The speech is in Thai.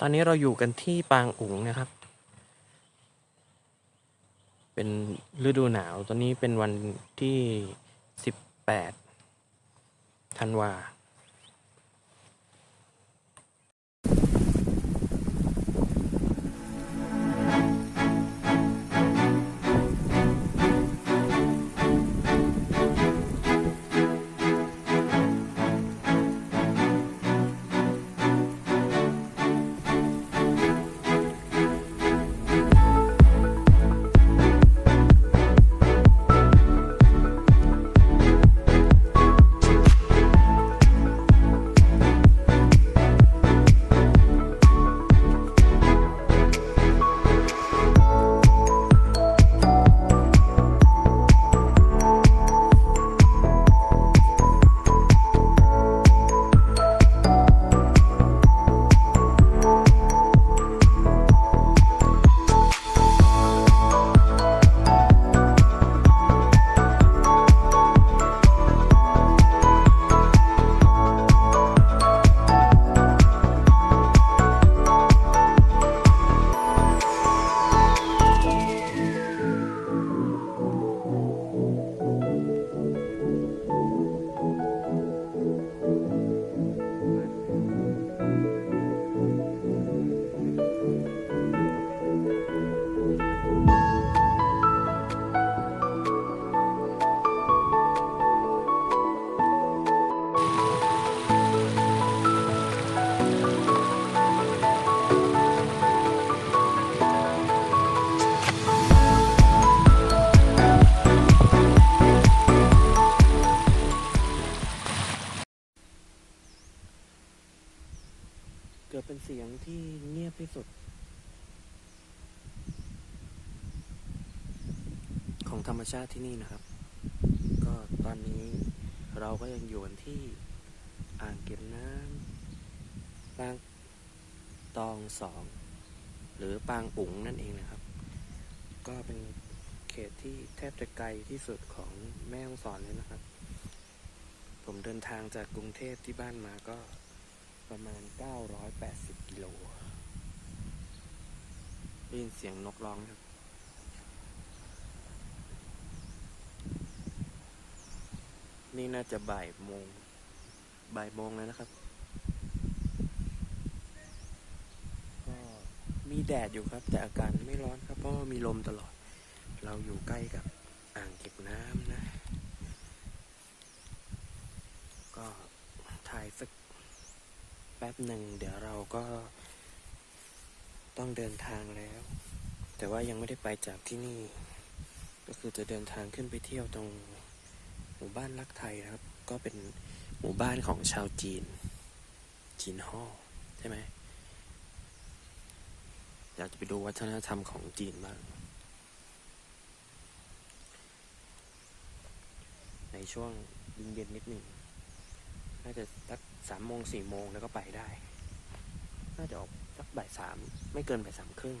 ตอนนี้เราอยู่กันที่ปางอุ๋งนะครับ เป็นฤดูหนาว ตอนนี้เป็นวันที่สิบแปดธันวาคม ดเป็นเสียงที่เงียบที่สุด ของธรรมชาติที่นี่นะครับ ก็ตอนนี้เราก็ยังอยู่กันที่อ่างเก็บน้ำปางตองสอง หรือปางอุ๋งนั่นเองนะครับ ก็เป็นเขตที่แทบจะไกลที่สุดของแม่ฮ่องสอนเลยนะครับ ผมเดินทางจากกรุงเทพที่บ้านมาก็ ประมาณ 980 กิโลได้ยินเสียงนกร้องครับ นี่น่าจะบ่ายโมง บ่ายโมงแล้วนะครับ ก็มีแดดอยู่ครับ แต่อากาศไม่ร้อนครับ เพราะว่ามีลมตลอด เราอยู่ใกล้กับอ่างเก็บน้ำนะ ก็ถ่ายสักแป๊บหนึ่งเดี๋ยวเราก็ต้องเดินทางแล้ว แต่ว่ายังไม่ได้ไปจากที่นี่ ก็คือจะเดินทางขึ้นไปเที่ยวตรงหมู่บ้านรักไทยนะครับ ก็เป็นหมู่บ้านของชาวจีน จีนฮ่อใช่ไหมอยากจะไปดูวัฒนธรรมของจีนบ้างในช่วงเย็นๆนิดหนึ่ง น่าจะสักสามโมงสี่โมงแล้วก็ไปได้ น่าจะออกสักบ่ายสามไม่เกินบ่ายสามครึ่ง